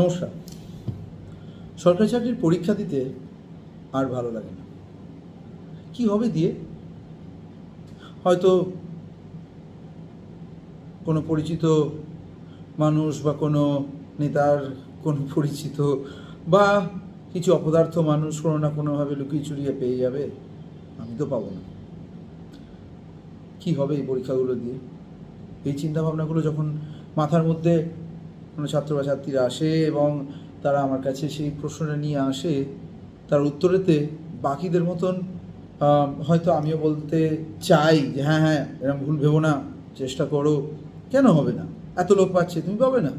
নমস্কার। সরকারি চাকরির পরীক্ষা দিতে আর ভালো লাগে না। কি হবে দিয়ে? হয়তো কোনো পরিচিত মানুষ বা কোনো নেতার কোনো পরিচিত বা কিছু অপদার্থ মানুষ কোনো না কোনোভাবে লুকিয়ে চুরিয়ে পেয়ে যাবে, আমি তো পাবো না। কি হবে এই পরীক্ষাগুলো দিয়ে? এই চিন্তাভাবনাগুলো যখন মাথার মধ্যে কোনো ছাত্র বা ছাত্রীরা আসে এবং তারা আমার কাছে সেই প্রশ্নটা নিয়ে আসে। তার উত্তরেতে বাকিদের মতন হয়তো আমিও বলতে চাই যে হ্যাঁ হ্যাঁ এরকম ভুল ভেবো না, চেষ্টা করো। কেন হবে না? এত লোক পাচ্ছে, তুমি পাবে না?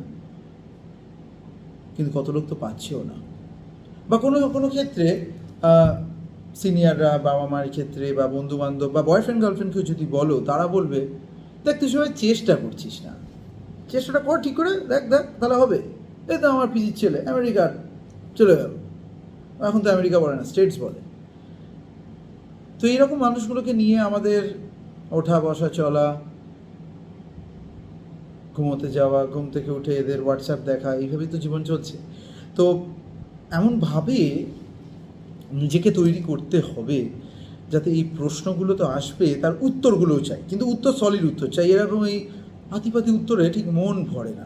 কিন্তু কত লোক তো পাচ্ছেও না। বা কোনো কোনো ক্ষেত্রে সিনিয়ররা বাবা মায়ের ক্ষেত্রে বা বন্ধু বান্ধব বা বয়ফ্রেন্ড গার্লফ্রেন্ডকেও যদি বলো, তারা বলবে, দেখ, তুই সবাই চেষ্টা করছিস না। চেষ্টাটা কর, ঠিক করে দেখ দেখ, তাহলে হবে। এই তো আমার পিজির ছেলে আমেরিকার চলে গেল। এখন তো আমেরিকা বলে না, স্টেটস বলে। তো এইরকম মানুষগুলোকে নিয়ে আমাদের ওঠা, বসা, চলা, ঘুমোতে যাওয়া, ঘুম থেকে উঠে এদের হোয়াটসঅ্যাপ দেখা, এইভাবেই তো জীবন চলছে। তো এমনভাবে নিজেকে তৈরি করতে হবে, যাতে এই প্রশ্নগুলো তো আসবে, তার উত্তরগুলোও চাই। কিন্তু উত্তর সলিড উত্তর চাই। এরকম এই পাতি উত্তরে ঠিক মন ভরে না।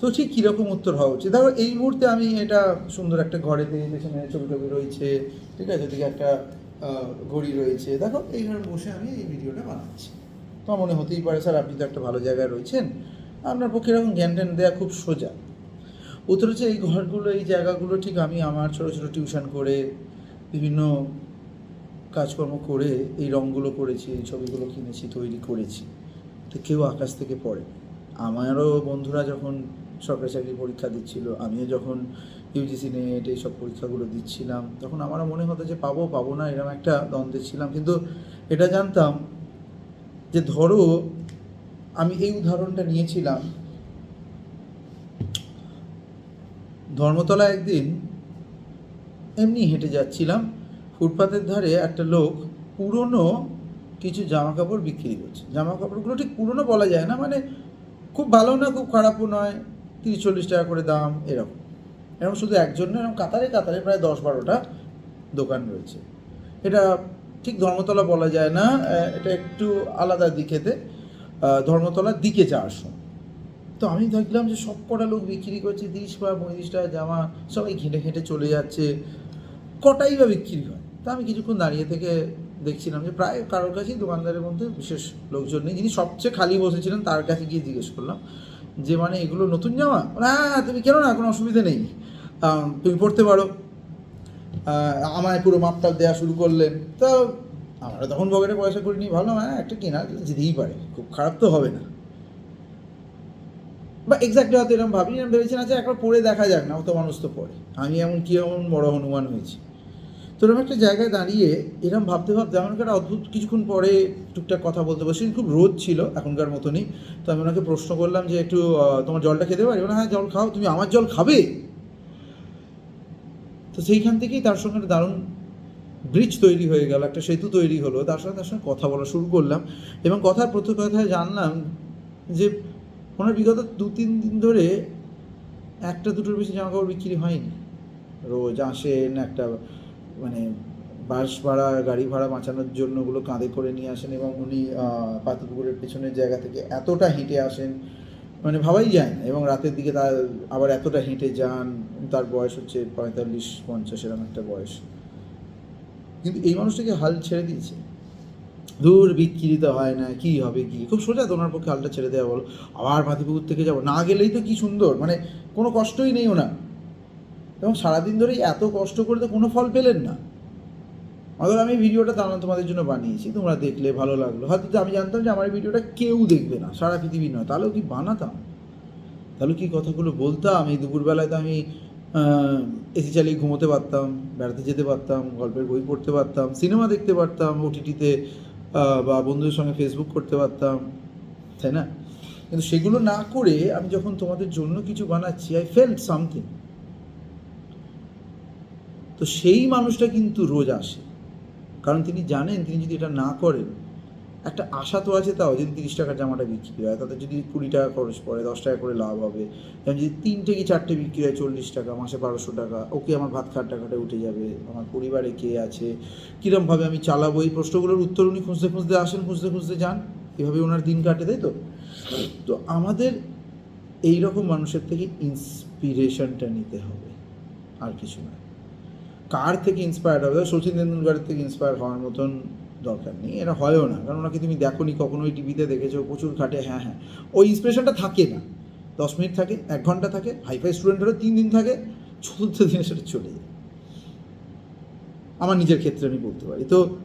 তো ঠিক কীরকম উত্তর হওয়া উচিত? ধরো এই মুহূর্তে আমি এটা সুন্দর একটা ঘরে ঘরেতে পেছনে ছবি টবি রয়েছে, ঠিক আছে? ওদিকে একটা ঘড়ি রয়েছে। দেখো এই ঘরে বসে আমি এই ভিডিওটা বানাচ্ছি। তোমার মনে হতেই পারে, স্যার, আপনি তো একটা ভালো জায়গায় রয়েছেন। আপনার পক্ষে এরকম জ্ঞান ট্যান দেওয়া খুব সোজা। উত্তর হচ্ছে, এই ঘরগুলো, এই জায়গাগুলো ঠিক আমি আমার ছোটো ছোটো টিউশন করে, বিভিন্ন কাজকর্ম করে, এই রঙগুলো করেছি, এই ছবিগুলো কিনেছি, তৈরি করেছি। তো কেউ আকাশ থেকে পড়ে। আমারও বন্ধুরা যখন সরকারি চাকরি পরীক্ষা দিচ্ছিল, আমিও যখন ইউজিসি নেট এইসব পরীক্ষাগুলো দিচ্ছিলাম, তখন আমারও মনে হতো যে পাবো পাবো না, এরকম একটা দ্বন্দ্বে ছিলাম। কিন্তু এটা জানতাম যে ধরো, আমি এই উদাহরণটা নিয়েছিলাম। ধর্মতলা একদিন এমনি হেঁটে যাচ্ছিলাম, ফুটপাতের ধারে একটা লোক পুরনো কিছু জামা কাপড় বিক্রি করছে। জামা কাপড়গুলো ঠিক পুরনো বলা যায় না মানে খুব ভালো না খুব খারাপও নয় তিরিশ চল্লিশ টাকা করে দাম, এরকম। এরকম শুধু একজন এরকম কাতারে কাতারে প্রায় দশ বারোটা দোকান রয়েছে। এটা ঠিক ধর্মতলা বলা যায় না এটা একটু আলাদা দিকেতে ধর্মতলার দিকে যাওয়ার সময় তো আমি দেখলাম যে সব কটা লোক বিক্রি করছে তিরিশ বা পঁয়ত্রিশ টাকা জামা, সবাই ঘেঁটে ঘেঁটে চলে যাচ্ছে। কটাই বা বিক্রি হয়? তা আমি কিছুক্ষণ দাঁড়িয়ে থেকে দেখছিলাম যে প্রায় কারোর কাছেই দোকানদারের মধ্যে বিশেষ লোকজন নেই। যিনি সবচেয়ে খালি বসেছিলেন তার কাছে গিয়ে জিজ্ঞেস করলাম যে মানে এগুলো নতুন জামা? বলে, হ্যাঁ তুমি কেন না কোনো অসুবিধা নেই। তুমি পড়তে পারো। আমায় পুরো মাপটা দেওয়া শুরু করলেন। তো আমরা তখন পকেটে পয়সা করিনি। ভালো হ্যাঁ একটা কেনা যেতেই পারে খুব খারাপ তো হবে না। বা এক্স্যাক্টলি হয়তো এরকম ভাবি আমি ভেবেছিলাম যে একবার পড়ে দেখা যাক না অত মানুষ তো পড়ে। আমি এমন কি এমন বড় হনুমান হয়েছি। তো এরকম একটা জায়গায় দাঁড়িয়ে এরকম ভাবতে ভাবতে আমার একটা অদ্ভুত কিছুক্ষণ পরে টুকটাক কথা বলতে বসে খুব রোদ ছিল এখনকার মতনই। তো আমি ওনাকে প্রশ্ন করলাম যে একটু তোমার জলটা খেতে পারি? না হ্যাঁ জল খাও, তুমি আমার জল খাবে? তো সেইখান থেকেই তার সঙ্গে একটা দারুণ ব্রিজ তৈরি হয়ে গেল, একটা সেতু তৈরি হলো। তার সঙ্গে তার সঙ্গে কথা বলা শুরু করলাম এবং কথার প্রথম কথায় জানলাম যে ওনার বিগত দু, তিন দিন ধরে একটা, দুটোর বেশি জামা কাপড় বিক্রি হয়নি। রোজ আসেন একটা মানে বাস ভাড়া, গাড়ি ভাড়া বাঁচানোর জন্য ওগুলো কাঁধে করে নিয়ে আসেন এবং উনি পাতিপুকুরের পেছনের জায়গা থেকে এতটা হেঁটে আসেন মানে ভাবাই যায় না। এবং রাতের দিকে তার আবার এতটা হেঁটে যান, তার বয়স হচ্ছে পঁয়তাল্লিশ, পঞ্চাশ এরকম একটা বয়স। কিন্তু এই মানুষটাকে হাল ছেড়ে দিয়েছে। দূর বিক্রি তো হয় না, কি হবে, কি? খুব সোজা তো ওনার পক্ষে হালটা ছেড়ে দেওয়া বলো আবার পাতিপুকুর থেকে যাব, না গেলেই তো কি সুন্দর মানে কোনো কষ্টই নেই ওনার। এবং সারাদিন ধরেই এত কষ্ট করে তো কোনো ফল পেলেন না। অথবা আমি ভিডিওটা তাহলে তোমাদের জন্য বানিয়েছি, তোমরা দেখলে ভালো লাগল। হয়তো আমি জানতাম যে আমার ভিডিওটা কেউ দেখবে না, সারা পৃথিবী নয়। তাহলেও কি বানাতাম? তাহলে কি কথাগুলো বলতাম? এই দুপুরবেলায় তো আমি এসি চালিয়ে ঘুমোতে পারতাম, বেড়াতে যেতে পারতাম, গল্পের বই পড়তে পারতাম, সিনেমা দেখতে পারতাম, ওটিটিতে বা বন্ধুদের সঙ্গে ফেসবুক করতে পারতাম, তাই না? কিন্তু সেগুলো না করে আমি যখন তোমাদের জন্য কিছু বানাচ্ছি আই ফেল্ট সামথিং তো সেই মানুষটা কিন্তু রোজ আসে। কারণ তিনি জানেন, তিনি যদি এটা না করেন, একটা আশা তো আছে তাও, যদি তিরিশ টাকার জামাটা বিক্রি হয়, তাতে যদি কুড়ি টাকা খরচ পড়ে, দশ টাকা করে লাভ হবে, যেমন যদি তিনটে কি চারটে বিক্রি হয় চল্লিশ টাকা, মাসে বারোশো টাকা, ওকে আমার ভাত খাওয়ার টাকাটা উঠে যাবে, আমার পরিবারে কে আছে, কীরমভাবে আমি চালাবো, এই প্রশ্নগুলোর উত্তর উনি খুঁজতে খুঁজতে আসেন, খুঁজতে খুঁজতে যান এভাবে ওনার দিন কাটে, তাই তো? তো আমাদের এই রকম মানুষের থেকে ইন্সপিরেশনটা নিতে হবে, আর কিছু না কার থেকে ইন্সপায়ার হবে? সচিন তেন্ডুলকারের থেকে ইন্সপায়ার হওয়ার মতন দরকার নেই এটা হয়ও না। কারণ ওনাকে তুমি দেখো নি কখনো ওই টিভিতে দেখেছ, প্রচুর খাটে হ্যাঁ হ্যাঁ। ওই ইন্সপিরেশনটা থাকে না। দশ মিনিট থাকে, এক ঘণ্টা থাকে হাইফাই স্টুডেন্টেরও তিন দিন থাকে, চতুর্থ দিনে সেটা চলে যায়। আমার নিজের ক্ষেত্রে আমি বলতে পারি। তো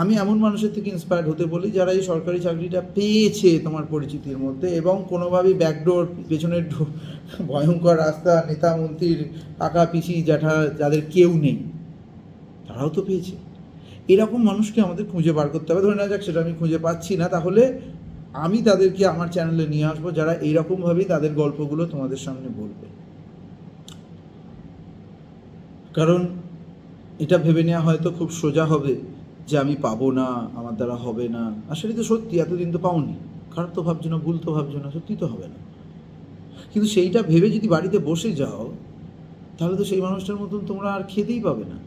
আমি এমন মানুষের থেকে ইন্সপায়ার্ড হতে বলি যারা এই সরকারি চাকরিটা পেয়েছে তোমার পরিচিতির মধ্যে এবং কোনোভাবেই ব্যাকডোর পেছনের ভয়ঙ্কর রাস্তা, নেতা মন্ত্রীর কাকা পিসি জ্যাঠা যাদের কেউ নেই, তারাও তো পেয়েছে। এরকম মানুষকে আমাদের খুঁজে বার করতে হবে। ধরে নেওয়া যাক সেটা আমি খুঁজে পাচ্ছি না। তাহলে আমি তাদেরকে আমার চ্যানেলে নিয়ে আসব যারা এইরকমভাবেই তাদের গল্পগুলো তোমাদের সামনে বলবে। কারণ এটা ভেবে নেওয়া হয়তো খুব সোজা হবে। যে আমি পাবো না আমার দ্বারা হবে না। আসলে তো সত্যি এতদিন তো পাওনি। খারাপ তো ভাবছ না ভুল তো ভাবছ না সত্যি তো হবে না। কিন্তু সেইটা ভেবে যদি বাড়িতে বসে যাও তাহলে তো সেই মানুষটার মতন তোমরা আর খেতেই পাবে না।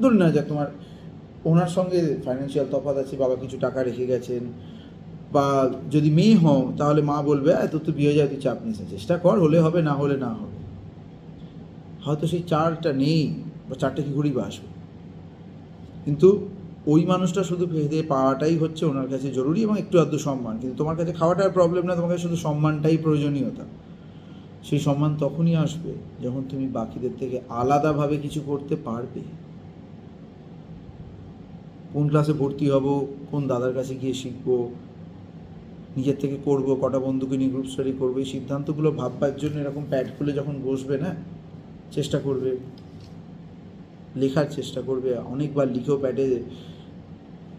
ধরে না যাক তোমার ওনার সঙ্গে ফাইন্যান্সিয়াল তফাৎ আছে বাবা কিছু টাকা রেখে গেছেন বা যদি মেয়ে হও তাহলে মা বলবে "আয়, তোর তো বিয়ে যায় তুই চাপ নিস। চেষ্টা কর হলে হবে না হলে না হবে। হয়তো সেই চারটা নেই বা চারটে কি ঘুরেই বা আসবে। কিন্তু ওই মানুষটা শুধু ভেদে পাওয়াটাই হচ্ছে ওনার কাছে জরুরি এবং একটু আধটু সম্মান। কিন্তু তোমার কাছে খাওয়াটার প্রবলেম না, তোমার কাছে শুধু সম্মানটাই প্রয়োজনীয়তা। সেই সম্মান তখনই আসবে যখন তুমি বাকিদের থেকে আলাদাভাবে কিছু করতে পারবে। কোন ক্লাসে ভর্তি হব, কোন দাদার কাছে গিয়ে শিখব, নিজের থেকে করব, কটা বন্ধুকে নিয়ে গ্রুপ স্টাডি করব, এই সিদ্ধান্তগুলো ভাববার জন্য এরকম প্যাড খুলে যখন বসবে না, চেষ্টা করবে, লেখার চেষ্টা করবে, অনেকবার লিখেও প্যাডে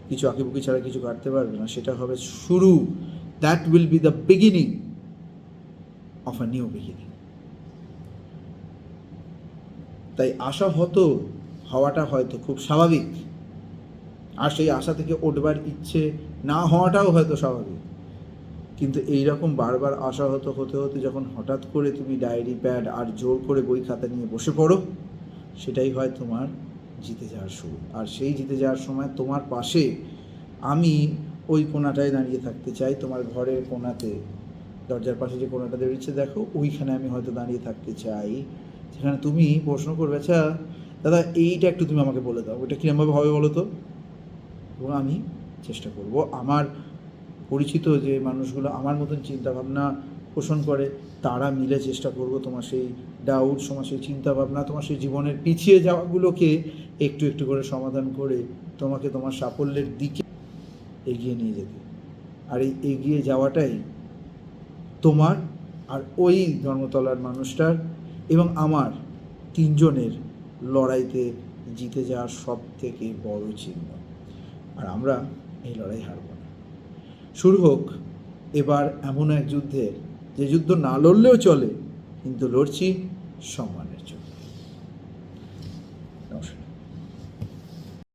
কিছু আঁকিবুকি ছাড়া কিছু কাটতে পারবে না, সেটা হবে শুরু। That will be the beginning of a new beginning তাই আশা হতো, হওয়াটা হয়তো খুব স্বাভাবিক। আর সেই আশা থেকে উঠবার ইচ্ছে না হওয়াটাও হয়তো স্বাভাবিক। কিন্তু এই রকম বারবার আশাহত হতে হতে যখন হঠাৎ করে তুমি ডায়েরি প্যাড আর জোর করে বই খাতা নিয়ে বসে পড়ো, সেটাই হয় তোমার জিতে যাওয়ার শুরু। আর সেই জিতে যাওয়ার সময় তোমার পাশে আমি ওই কোনাটায় দাঁড়িয়ে থাকতে চাই। তোমার ঘরের কোনাতে দরজার পাশে যে কোনাটা বেরিয়েছে দেখো, ওইখানে আমি হয়তো দাঁড়িয়ে থাকতে চাই। সেখানে তুমি প্রশ্ন করবে আচ্ছা দাদা, এইটা একটু তুমি আমাকে বলে দাও। ওইটা কীরকমভাবে হবে বলো তো? এবং আমি চেষ্টা করব। আমার পরিচিত যে মানুষগুলো, আমার মতন চিন্তাভাবনা পোষণ করে, তারা মিলে চেষ্টা করব তোমার সেই ডাউট তোমার সেই চিন্তাভাবনা, তোমার সেই জীবনের পিছিয়ে যাওয়াগুলোকে একটু একটু করে সমাধান করে তোমাকে তোমার সাফল্যের দিকে এগিয়ে নিয়ে যেতে। আর এই এগিয়ে যাওয়াটাই তোমার আর ওই ধর্মতলার মানুষটার এবং আমার তিনজনের লড়াইতে জিতে যাওয়ার সব থেকে বড় চিহ্ন। আর আমরা এই লড়াই হারব না। শুরু হোক এবার এমন এক যুদ্ধের যে যুদ্ধ না লড়লেও চলে কিন্তু লড়ছি সমান।